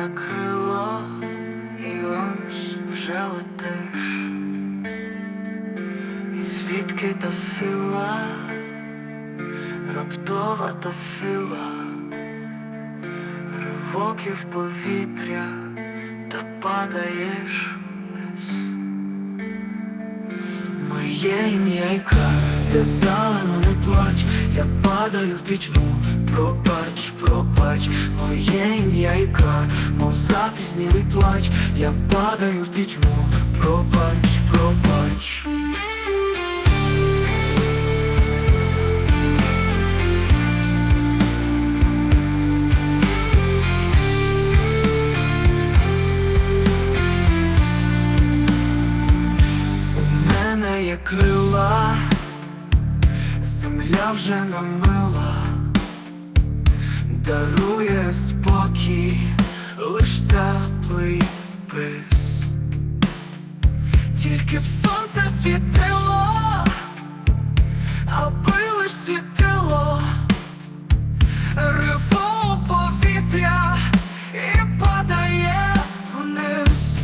На крило і ось вже теж, і звідки та сила, раптова та сила, ривоки в повітря та падаєш вниз. Моє ім'я, яка ти мене плач. Я падаю в пітьму, пробач, пробач, моє ім'я і кар, мов запізнілий плач, я падаю в пітьму, пробач, пробач. У мене є крила, земля вже намила, дарує спокій, лиш теплий бриз. Тільки б сонце світило, аби лиш світило, риво повітря і падає вниз.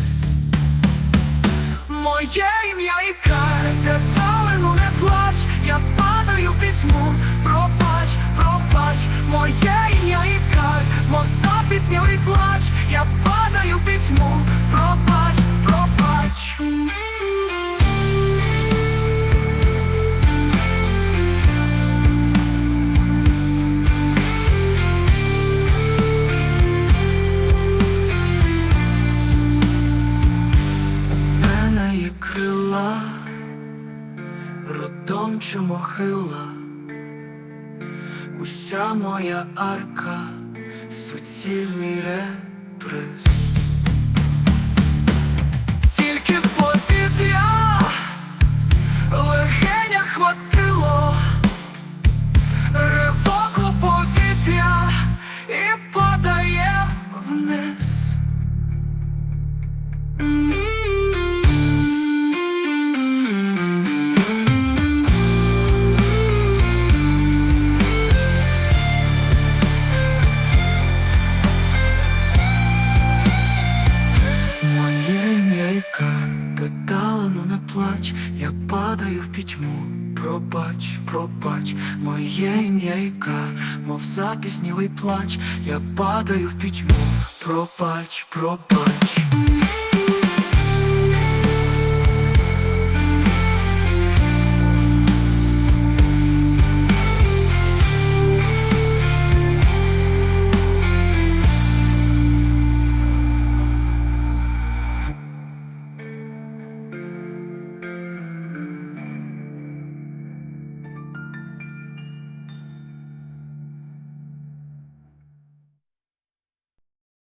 Моє ім'я і пітьму, пробач, пробач, моє ім'я і кар, мов запізнілий плач, я падаю в пітьму. Мене є крила, родом чи могила, уся моя арка, суцільний реприз. Я падаю в пітьму, пробач, пробач, моє ім'я яка, мов запіснілий плач, я падаю в пітьму, пробач, пробач.